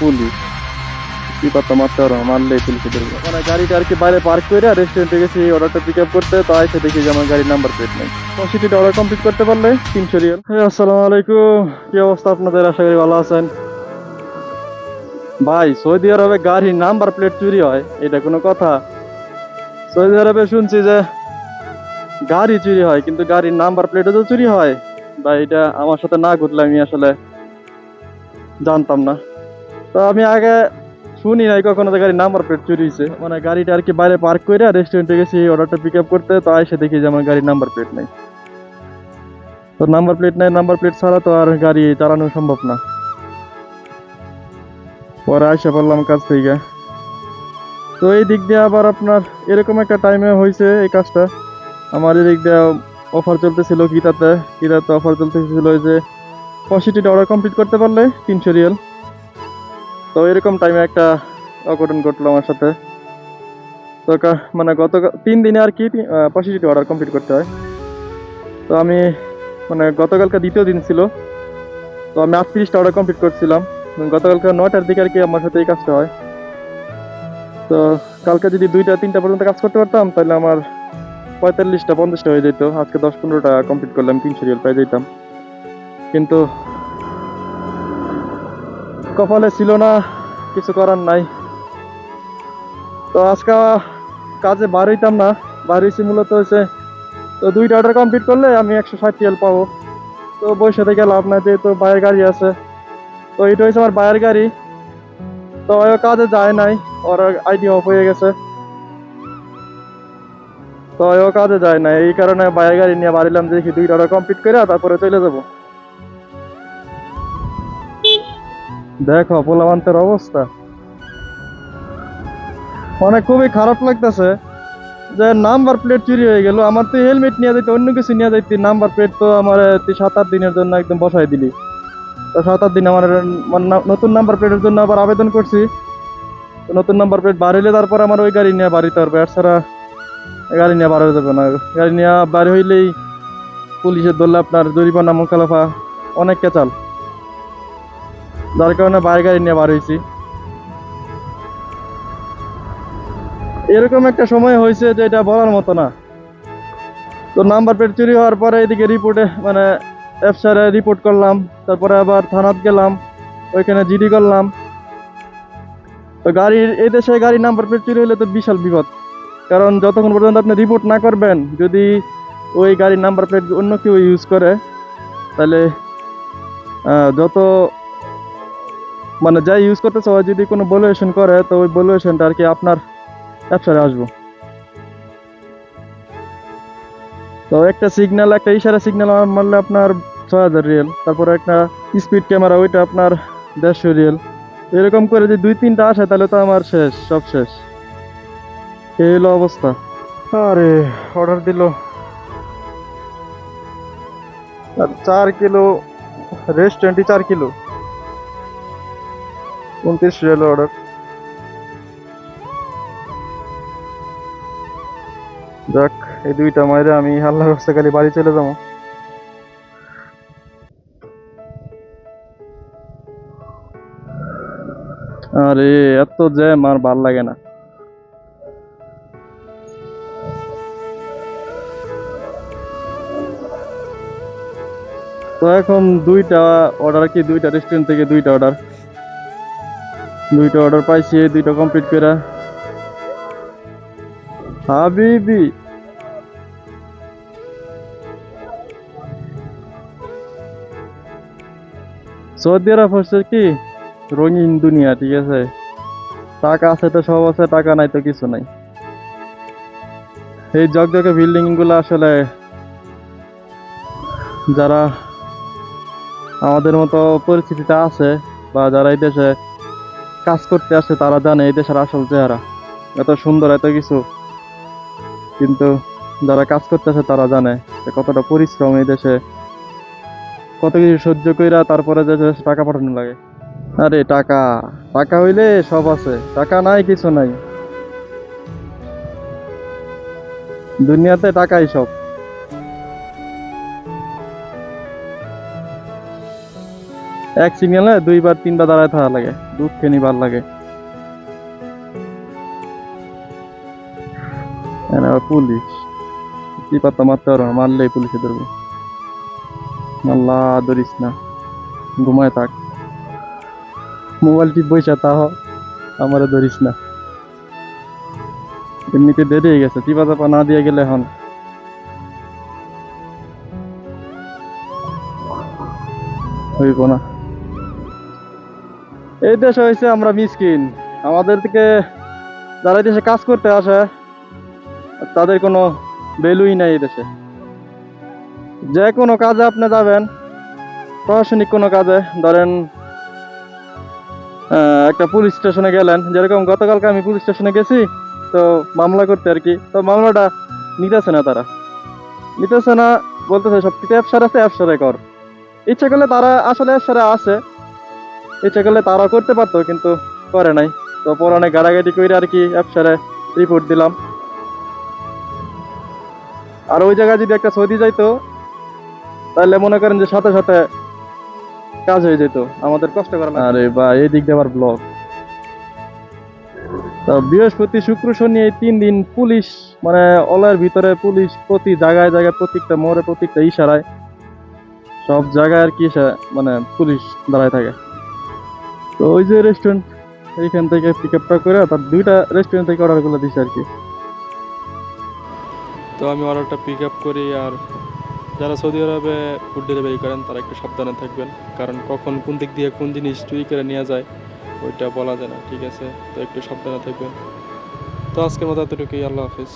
Police. কি গাড়িটা আর কি বাইরে পার্ক করে অর্ডারটা পিক আপ করতে তো দেখি গাড়ির নাম্বার প্লেট নেই। কমপ্লিট করতে পারলে হ্যাঁ আলাইকুম। অবস্থা আপনাদের? ভালো আছেন। ভাই, সৌদি আরবে গাড়ির নাম্বার প্লেট চুরি হয়, এটা কোনো কথা। সৌদি আরবে শুনছি যে গাড়ি চুরি হয়, কিন্তু গাড়ির নাম্বার প্লেটও তো চুরি হয়। বা এটা আমার সাথে না ঘটলে আমি আসলে জানতাম না। তো আমি আগে শুনি নাই কখনো যে গাড়ির নাম্বার প্লেট চুরি হয়েছে মানে গাড়িটা আর কি বাইরে পার্ক করে রেস্টুরেন্টে গেছি অর্ডারটা পিক আপ করতে, তো এসে দেখি যে আমার গাড়ির নাম্বার প্লেট নেই। তো নাম্বার প্লেট নেই নাম্বার প্লেট ছাড়া তো আর গাড়ি চালানো সম্ভব না। পরে আসে পড়লাম কাজ থেকে। তো এই দিক দিয়ে আবার আপনার এরকম একটা টাইমে হয়েছে এই কাজটা। আমার এদিক দিয়ে অফার চলতেছিল কিতাতে। কিতাতে অফার চলতেছিল যে, পঁয়ষট্টিটা অর্ডার কমপ্লিট করতে পারলে তিনশো রিয়াল। তো এরকম টাইমে একটা অঘটন ঘটলো আমার সাথে। তো মানে গত তিন দিনে আর কি পঁয়ষট্টিটা অর্ডার কমপ্লিট করতে হয়। তো আমি মানে গতকালকে দ্বিতীয় দিন ছিল। তো আমি আটত্রিশটা অর্ডার কমপ্লিট করছিলাম। গতকালকে নয়টার দিকে আর কি আমার সাথে এই কাজটা হয়। তো কালকে যদি দুইটা, তিনটা পর্যন্ত কাজ করতে পারতাম, তাহলে আমার পঁয়তাল্লিশটা, পঞ্চাশটা হয়ে যেত। আজকে দশ, পনেরোটা কমপ্লিট করলাম তিনশো রিয়াল পেয়ে যেতাম কিন্তু কপালে ছিল না, কিছু করার নাই। তো আজকে কাজে বার হইতাম না হয়েছি মূলত হয়েছে তো দুইটা অর্ডার কমপ্লিট করলে আমি একশো ষাট রিয়াল পাবো। তো বসে থেকে লাভ নাই, যেহেতু বাইরের গাড়ি আছে। তো এটা হয়েছে আমার বাইরের গাড়ি। তো ও কাজে যায় নাই, ওর আইডি অফ হয়ে গেছে। তো ও কাজে যায় না এই কারণে বাইরের গাড়ি নিয়ে বাড়িলাম, দেখি দুইটা অর্ডার কমপ্লিট করে তারপরে চলে যাব। দেখো পোলাবান্তের অবস্থা। মানে খুবই খারাপ লাগতেছে যে নাম্বার প্লেট চুরি হয়ে গেল, আমার তো হেলমেট নিয়ে যাইতে, অন্য কিছু নিয়ে যাইতে, নাম্বার প্লেট তো আমার তুই সাত আট দিনের জন্য একদম বসাই দিলি। তো সাত আট দিন আমার মানে নতুন নাম্বার প্লেটের জন্য আবার আবেদন করছি। তো নতুন নাম্বার প্লেট হইলে তারপর আমার ওই গাড়ি নিয়ে বাড়িতে পারবে ছাড়া গাড়ি নিয়ে হয়ে যাবে না। গাড়ি নিয়ে বার হইলেই পুলিশের ধরলে আপনার জরিমানা মোকালাফা অনেক কেচাল। যার কারণে বাইরে গাড়ি নিয়ে বার হয়েছি। এরকম একটা সময় হয়েছে যে এটা বলার মতো না। তো নাম্বার প্লেট চুরি হওয়ার পরে এদিকে রিপোর্টে মানে এফসারে রিপোর্ট করলাম, তারপরে আবার থানাত গেলাম, ওইখানে জিডি করলাম। তো গাড়ির এই দেশে গাড়ির নাম্বার প্লেট চুরি হলে তো বিশাল বিপদ। কারণ যতক্ষণ পর্যন্ত আপনি রিপোর্ট না করবেন, যদি ওই গাড়ির নাম্বার প্লেট অন্য কেউ ইউজ করে, তাহলে যত মানে যাই ইউজ করতেছে ও যদি কোনো ভ্যালুয়েশন করে, তো ওই ভ্যালুয়েশনটা আর কি আপনার ব্যবসায় আসব। তো একটা সিগন্যাল একটা ইশারা সিগন্যাল মারলে আপনার ছয় হাজার রিয়েল তারপরে একটা স্পিড ক্যামেরা ওইটা আপনার দেড়শো রিয়েল এরকম করে যদি দুই, তিনটা আসে, তাহলে তো আমার শেষ, সব শেষ। এই হলো অবস্থা। আরে অর্ডার দিল। আর চার কিলো রেস্টুরেন্টে চার কিলো। উনত্রিশ রিয়েল অর্ডার যাক, এই দুইটা মাইরে আমি আল্লাহর রাস্তা খালি বাড়ি চলে যাব। আরে, এত জ্যাম আর ভালো লাগে না। তো এখন দুইটা অর্ডার কি? দুইটা রেস্টুরেন্ট থেকে দুইটা অর্ডার দুইটা অর্ডার পাইছি দুইটা কমপ্লিট করে। হাবিবি। সৌদি আরব হচ্ছে কি? রঙিন দুনিয়া, ঠিক আছে? টাকা আছে তো সব আছে, টাকা নাই তো কিছু নাই। এই জগজগে বিল্ডিংগুলো আসলে যারা আমাদের মতো পরিস্থিতিতে আছে বা যারা এই দেশে কাজ করতে আসে, তারা জানে এই দেশের আসল চেহারা। এত সুন্দর এত কিছু। কিন্তু যারা কাজ করতে আসে, তারা জানে যে কতটা পরিশ্রম এই দেশে। কত কিছু সহ্য কইরা তারপরে যে টাকা পাঠানো লাগে। আরে টাকা টাকা হইলে সব আছে, টাকা নাই, কিছু নাই। দুনিয়াতে টাকাই সব। এক সিগন্যালে দুইবার, তিনবার দাঁড়ায় থাকা লাগে। দুধ খেয়ে লাগে। পুলিশ। কি পাত্তা মারতে পারো না? মারলেই পুলিশে ধরবো। আল্লাহ ধরিস না। ঘুমায় থাক। মোবাইল বইসা তাহ আমারে ধরিস না। এমনিতে দেরি হয়ে গেছে। চিপা চাপা না দিয়ে গেলে এখন হইব না। এই দেশে হয়েছে আমরা মিসকিন। আমাদের থেকে যারা এই দেশে কাজ করতে আসে, তাদের কোনো ভ্যালুই নাই এই দেশে। যে কোনো কাজে আপনি যাবেন, প্রশাসনিক কোনো কাজে, ধরেন একটা পুলিশ স্টেশনে গেলেন, যেরকম গতকালকে আমি পুলিশ স্টেশনে গেছি, তো মামলা করতে আর কি, তো মামলাটা নিতেছে না তারা। নিতেছে না, বলতেছে সব কিছু অ্যাপসার আছে, অ্যাপসারে কর ইচ্ছে করলে তারা আসলে অ্যাপসারে আছে ইচ্ছে করলে তারা করতে পারতো কিন্তু করে নাই। তো পরে অনেক গাড়াগাড়ি করে আর কি অ্যাপসারে রিপোর্ট দিলাম। আর ওই জায়গায় যদি একটা সৌদি যাইতো তাহলে মনে করেন যে সাথে সাথে কাজ হয়ে যেত। আমাদের কষ্ট করা আরে বা এই দিক দিয়ে আবার ব্লক তো বৃহস্পতি শুক্র শনি এই তিন দিন পুলিশ মানে অলের ভিতরে পুলিশ প্রতি জায়গায় জায়গায় প্রত্যেকটা মোড়ে প্রত্যেকটা ইশারায় সব জায়গায় আর কি মানে পুলিশ দাঁড়ায় থাকে। তো ওই যে রেস্টুরেন্ট এইখান থেকে পিক আপটা করে তার দুইটা রেস্টুরেন্ট থেকে অর্ডার করে দিছে আর কি। তো আমি অর্ডারটা পিক আপ করি আর যারা সৌদি আরবে ফুড ডেলিভারি করেন, তারা একটু সাবধানে থাকবেন। কারণ কখন কোন দিক দিয়ে কোন জিনিস চুরি করে নিয়ে যায়, ওইটা বলা যায় না, ঠিক আছে? তো একটু সাবধানে থাকবেন। তো আজকের মতো এতটুকুই, আল্লাহ হাফিজ।